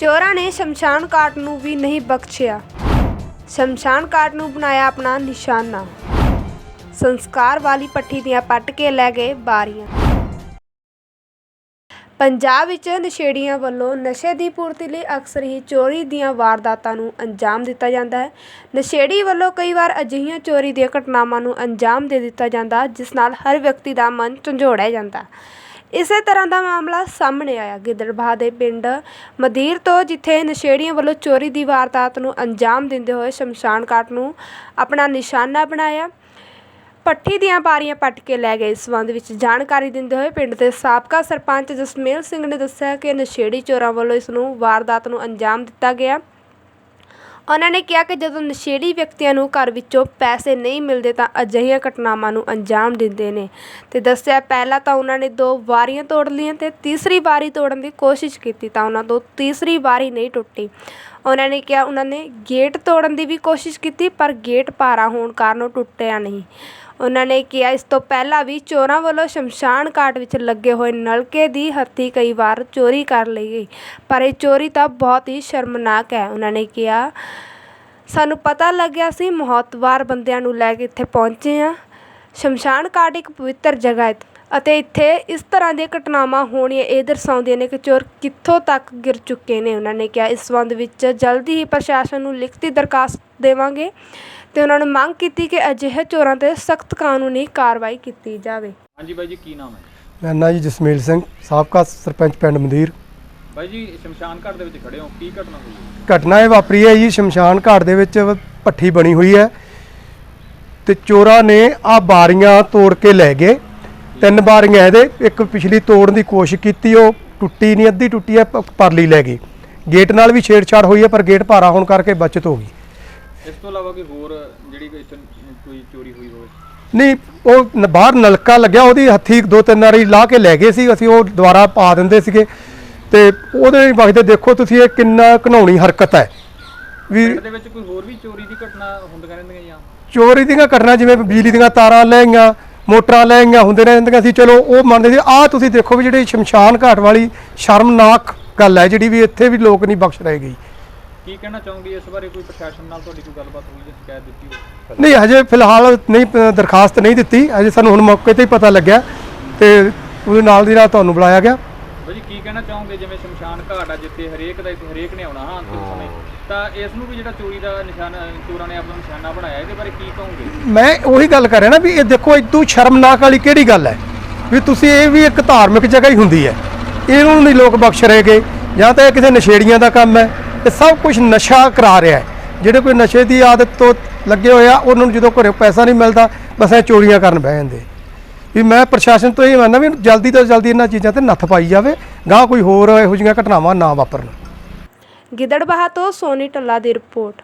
ਚੋਰਾਂ ਨੇ ਸ਼ਮਸ਼ਾਨ ਘਾਟ ਨੂੰ ਵੀ ਨਹੀਂ ਬਖਸ਼ਿਆ। ਸ਼ਮਸ਼ਾਨ ਘਾਟ ਨੂੰ ਬਣਾਇਆ ਆਪਣਾ ਨਿਸ਼ਾਨਾ। ਸੰਸਕਾਰ ਵਾਲੀ ਪੱਠੀ ਦੀਆਂ ਪੱਟ ਕੇ ਲੈ ਗਏ ਬਾਰੀਆਂ। ਪੰਜਾਬ ਵਿੱਚ ਨਸ਼ੇੜੀਆਂ ਵੱਲੋਂ ਨਸ਼ੇ ਦੀ ਪੂਰਤੀ ਲਈ ਅਕਸਰ ਹੀ ਚੋਰੀ ਦੀਆਂ ਵਾਰਦਾਤਾਂ ਨੂੰ ਅੰਜਾਮ ਦਿੱਤਾ ਜਾਂਦਾ ਹੈ। ਨਸ਼ੇੜੀ ਵੱਲੋਂ ਕਈ ਵਾਰ ਅਜਿਹੀਆਂ ਚੋਰੀ ਦੀਆਂ ਘਟਨਾਵਾਂ ਨੂੰ ਅੰਜਾਮ ਦੇ ਦਿੱਤਾ ਜਾਂਦਾ, ਜਿਸ ਨਾਲ ਹਰ ਵਿਅਕਤੀ ਦਾ ਮਨ ਝੰਜੋੜਿਆ ਜਾਂਦਾ। ਇਸੇ ਤਰ੍ਹਾਂ ਦਾ ਮਾਮਲਾ ਸਾਹਮਣੇ ਆਇਆ। ਗਿੱਦੜਬਾਹ ਦੇ ਪਿੰਡ ਮਦੀਰ ਤੋਂ, ਜਿੱਥੇ ਨਸ਼ੇੜੀਆਂ ਵੱਲੋਂ ਚੋਰੀ ਦੀ ਵਾਰਦਾਤ ਨੂੰ ਅੰਜਾਮ ਦਿੰਦੇ ਹੋਏ ਸ਼ਮਸ਼ਾਨ ਘਾਟ ਨੂੰ ਆਪਣਾ ਨਿਸ਼ਾਨਾ ਬਣਾਇਆ। ਪੱਠੀ ਦੀਆਂ ਬਾਰੀਆਂ ਪੱਟ ਕੇ ਲੈ ਗਏ। ਇਸ ਸੰਬੰਧ ਵਿੱਚ ਜਾਣਕਾਰੀ ਦਿੰਦੇ ਹੋਏ ਪਿੰਡ ਦੇ ਸਾਬਕਾ ਸਰਪੰਚ ਜਸਮੇਲ ਸਿੰਘ ਨੇ ਦੱਸਿਆ ਕਿ ਨਸ਼ੇੜੀ ਚੋਰਾਂ ਵੱਲੋਂ ਇਸ ਨੂੰ ਵਾਰਦਾਤ ਨੂੰ ਅੰਜਾਮ ਦਿੱਤਾ ਗਿਆ। ਉਹਨਾਂ ਨੇ ਕਿਹਾ ਕਿ ਜਦੋਂ ਨਸ਼ੇੜੀ ਵਿਅਕਤੀਆਂ ਨੂੰ ਘਰ ਵਿੱਚੋਂ ਪੈਸੇ ਨਹੀਂ ਮਿਲਦੇ ਤਾਂ ਅਜਿਹੀਆਂ ਘਟਨਾਵਾਂ ਨੂੰ ਅੰਜਾਮ ਦਿੰਦੇ ਨੇ। ਤੇ ਦੱਸਿਆ ਪਹਿਲਾਂ ਤਾਂ ਉਹਨਾਂ ਨੇ ਦੋ ਵਾਰੀਆਂ ਤੋੜ ਲਈਆਂ ਤੇ ਤੀਸਰੀ ਵਾਰੀ ਤੋੜਨ ਦੀ ਕੋਸ਼ਿਸ਼ ਕੀਤੀ ਤਾਂ ਉਹਨਾਂ ਤੋਂ ਤੀਸਰੀ ਵਾਰੀ ਨਹੀਂ ਟੁੱਟੀ। ਉਹਨਾਂ ਨੇ ਕਿਹਾ ਉਹਨਾਂ ਨੇ ਗੇਟ ਤੋੜਨ ਦੀ ਵੀ ਕੋਸ਼ਿਸ਼ ਕੀਤੀ ਪਰ ਗੇਟ ਭਾਰਾ ਹੋਣ ਕਾਰਨ ਉਹ ਟੁੱਟਿਆ ਨਹੀਂ। ਉਹਨਾਂ ਨੇ ਕਿਹਾ, ਇਸ ਤੋਂ ਪਹਿਲਾਂ ਵੀ ਚੋਰਾਂ ਵੱਲੋਂ ਸ਼ਮਸ਼ਾਨ ਘਾਟ ਵਿੱਚ ਲੱਗੇ ਹੋਏ ਨਲਕੇ ਦੀ ਹੱਥੀਂ ਕਈ ਵਾਰ ਚੋਰੀ ਕਰ ਲਈ ਗਈ, ਪਰ ਇਹ ਚੋਰੀ ਤਾਂ ਬਹੁਤ ਹੀ ਸ਼ਰਮਨਾਕ ਹੈ। ਉਹਨਾਂ ਨੇ ਕਿਹਾ, ਸਾਨੂੰ ਪਤਾ ਲੱਗਿਆ ਸੀ ਮਹੱਤਵਾਰ ਬੰਦਿਆਂ ਨੂੰ ਲੈ ਕੇ ਇੱਥੇ ਪਹੁੰਚੇ ਹਾਂ। ਸ਼ਮਸ਼ਾਨ ਘਾਟ ਇੱਕ ਪਵਿੱਤਰ ਜਗ੍ਹਾ ਹੈ। ਅਤੇ ਇੱਥੇ ਇਸ ਤਰ੍ਹਾਂ ਦੀਆਂ ਘਟਨਾਵਾਂ ਹੋਣੀਆਂ ਇਹ ਦਰਸਾਉਂਦੀਆਂ ਨੇ ਕਿ ਚੋਰ ਕਿੱਥੋਂ ਤੱਕ ਗਿਰ ਚੁੱਕੇ ਨੇ। ਉਹਨਾਂ ਨੇ ਕਿਹਾ ਇਸ ਸੰਬੰਧ ਵਿੱਚ ਜਲਦੀ ਹੀ ਪ੍ਰਸ਼ਾਸਨ ਨੂੰ ਲਿਖਤੀ ਦਰਖਾਸਤ ਦੇਵਾਂਗੇ ਤੇ ਉਹਨਾਂ ਨੇ ਮੰਗ ਕੀਤੀ ਕਿ ਅਜਿਹੇ ਚੋਰਾਂ ਤੇ ਸਖਤ ਕਾਨੂੰਨੀ ਕਾਰਵਾਈ ਕੀਤੀ ਜਾਵੇ। ਹਾਂਜੀ ਬਾਈ ਜੀ ਕੀ ਨਾਮ ਹੈ? ਮੇਰਾ ਨਾਂ ਜੀ ਜਸਮੇਲ ਸਿੰਘ ਸਾਬਕਾ ਸਰਪੰਚ ਪਿੰਡ ਮੰਦੀਰ। ਬਾਈ ਜੀ ਸ਼ਮਸ਼ਾਨ ਘਾਟ ਦੇ ਵਿੱਚ ਖੜੇ ਹੋ ਕੀ ਘਟਨਾ ਹੋਈ? ਹੈ? ਘਟਨਾ ਇਹ ਵਾਪਰੀ ਹੈ ਜੀ ਸ਼ਮਸ਼ਾਨ ਘਾਟ ਦੇ ਵਿੱਚ ਪੱਠੀ ਬਣੀ ਹੋਈ ਹੈ ਤੇ ਚੋਰਾਂ ਨੇ ਆ ਬਾਰੀਆਂ ਤੋੜ ਕੇ ਲੈ ਗਏ। ਤਿੰਨ ਬਾਰੀਆਂ ਇਹਦੇ ਇੱਕ ਪਿਛਲੀ ਤੋੜਨ ਦੀ ਕੋਸ਼ਿਸ਼ ਕੀਤੀ ਉਹ ਟੁੱਟੀ ਨਹੀਂ ਅੱਧੀ ਟੁੱਟੀ ਹੈ ਪ- ਪਰਲੀ ਲੈ ਗਈ। ਗੇਟ ਨਾਲ ਵੀ ਛੇੜਛਾੜ ਹੋਈ ਹੈ ਪਰ ਗੇਟ ਭਾਰਾ ਹੋਣ ਕਰਕੇ ਬਚਤ ਹੋ ਗਈ। ਇਸ ਤੋਂ ਇਲਾਵਾ ਕੋਈ ਹੋਰ ਜਿਹੜੀ ਕੋਈ ਇੱਥੇ ਕੋਈ ਚੋਰੀ ਹੋਈ ਹੋਵੇ? ਨਹੀਂ ਉਹ ਨ- ਬਾਹਰ ਨਲਕਾ ਲੱਗਿਆ ਉਹਦੀ ਹੱਥੀ ਦੋ ਤਿੰਨ ਵਾਰੀ ਲਾ ਕੇ ਲੈ ਗਏ ਸੀ ਅਸੀਂ ਉਹ ਦੁਬਾਰਾ ਪਾ ਦਿੰਦੇ ਸੀਗੇ। ਤੇ ਉਹਦੇ ਵਕਤ ਦੇਖੋ ਤੁਸੀਂ ਇਹ ਕਿੰਨਾ ਘਨਾਉਣੀ ਹਰਕਤ ਹੈ। ਵੀ ਪਿੰਡ ਦੇ ਵਿੱਚ ਕੋਈ ਹੋਰ ਵੀ ਚੋਰੀ ਦੀ ਘਟਨਾ ਹੁੰਦੀਆਂ ਰਹਿੰਦੀਆਂ ਜਾਂ? ਚੋਰੀ ਦੀਆਂ ਘਟਨਾ ਜਿਵੇਂ ਬਿਜਲੀ ਦੀਆਂ ਤਾਰਾਂ ਲੈ ਗਈਆਂ ਮੋਟਰਾਂ ਲੈ ਗਈਆਂ ਹੁੰਦੇ ਰਹਿੰਦੀਆਂ ਸੀ ਚਲੋ ਉਹ ਮੰਨਦੇ ਸੀ ਆਹ ਤੁਸੀਂ ਦੇਖੋ ਵੀ ਜਿਹੜੀ ਸ਼ਮਸ਼ਾਨ ਘਾਟ ਵਾਲੀ ਸ਼ਰਮਨਾਕ ਗੱਲ ਹੈ ਜਿਹੜੀ ਵੀ ਇੱਥੇ ਵੀ ਲੋਕ ਨਹੀਂ ਬਖਸ਼ ਰਹੇ ਗਈ ਕੀ ਕਹਿਣਾ ਚਾਹੋਗੇ ਇਸ ਬਾਰੇ? ਕੋਈ ਪ੍ਰਸ਼ਾਸਨ ਨਾਲ ਤੁਹਾਡੀ ਕੋਈ ਗੱਲਬਾਤ ਹੋਈ ਜਾਂ ਸ਼ਿਕਾਇਤ ਦਿੱਤੀ ਹੋਵੇ? ਨਹੀਂ ਹਜੇ ਫਿਲਹਾਲ ਨਹੀਂ ਦਰਖਾਸਤ ਨਹੀਂ ਦਿੱਤੀ। ਹਜੇ ਸਾਨੂੰ ਹੁਣ ਮੌਕੇ ਤੇ ਹੀ ਪਤਾ ਲੱਗਿਆ ਤੇ ਉਹਦੇ ਨਾਲ ਦੀ ਨਾਲ ਤੁਹਾਨੂੰ ਬੁਲਾਇਆ ਗਿਆ। ਬਾਈ ਜੀ ਕੀ ਕਹਿਣਾ ਚਾਹੋਗੇ? ਜਿਵੇਂ ਸ਼ਮਸ਼ਾਨ ਘਾਟ ਆ ਜਿੱਥੇ ਹਰੇਕ ਦਾ ਹਰੇਕ ਨੇ ਆਉਣਾ ਹਾਂ ਅੰਤਿਮ ਸਮੇਂ। ਤਾਂ ਇਸ ਨੂੰ ਵੀ ਜਿਹੜਾ ਚੋਰੀ ਦਾ ਨਿਸ਼ਾਨਾ, ਚੋਰਾਂ ਨੇ ਆਪਣਾ ਨਿਸ਼ਾਨਾ ਬਣਾਇਆ, ਇਹਦੇ ਬਾਰੇ ਕੀ ਕਹੋਗੇ? ਮੈਂ ਉਹੀ ਗੱਲ ਕਰ ਰਿਹਾ ਨਾ ਵੀ ਇਹ ਦੇਖੋ ਇਦੋਂ ਸ਼ਰਮਨਾਕ ਵਾਲੀ ਕਿਹੜੀ ਗੱਲ ਹੈ? ਵੀ ਤੁਸੀਂ ਇਹ ਵੀ ਇੱਕ ਧਾਰਮਿਕ ਜਗ੍ਹਾ ਹੀ ਹੁੰਦੀ ਹੈ। ਇਹਨੂੰ ਨਹੀਂ ਲੋਕ ਬਖਸ਼ ਰਹੇਗੇ ਜਾਂ ਤਾਂ ਇਹ ਕਿਸੇ ਨਸ਼ੇੜੀਆਂ ਦਾ ਕੰਮ ਹੈ। ਇਹ ਸਭ ਕੁਝ ਨਸ਼ਾ ਕਰਾ ਰਿਹਾ ਹੈ। ਜਿਹੜੇ ਕੋਈ ਨਸ਼ੇ ਦੀ ਆਦਤ ਤੋਂ ਲੱਗੇ ਹੋਏ ਆ, ਉਹਨਾਂ ਨੂੰ ਜਦੋਂ ਘਰੇ ਪੈਸਾ ਨਹੀਂ ਮਿਲਦਾ, ਬਸ ਇਹ ਚੋਰੀਆਂ ਕਰਨ ਬਹਿ ਜਾਂਦੇ। ਵੀ ਮੈਂ ਪ੍ਰਸ਼ਾਸਨ ਤੋਂ ਇਹ ਮੰਨਦਾ ਵੀ ਜਲਦੀ ਤੋਂ ਜਲਦੀ ਇਹਨਾਂ ਚੀਜ਼ਾਂ ਤੇ ਨੱਥ ਪਾਈ ਜਾਵੇ। ਗਾਂ ਕੋਈ ਹੋਰ ਇਹੋ ਜਿਹੀਆਂ ਘਟਨਾਵਾਂ ਨਾ ਵਾਪਰਨ। ਗਿੱਦੜਬਾਹਾ ਤੋਂ ਸੋਨੀ ਟੱਲਾ ਦੀ ਰਿਪੋਰਟ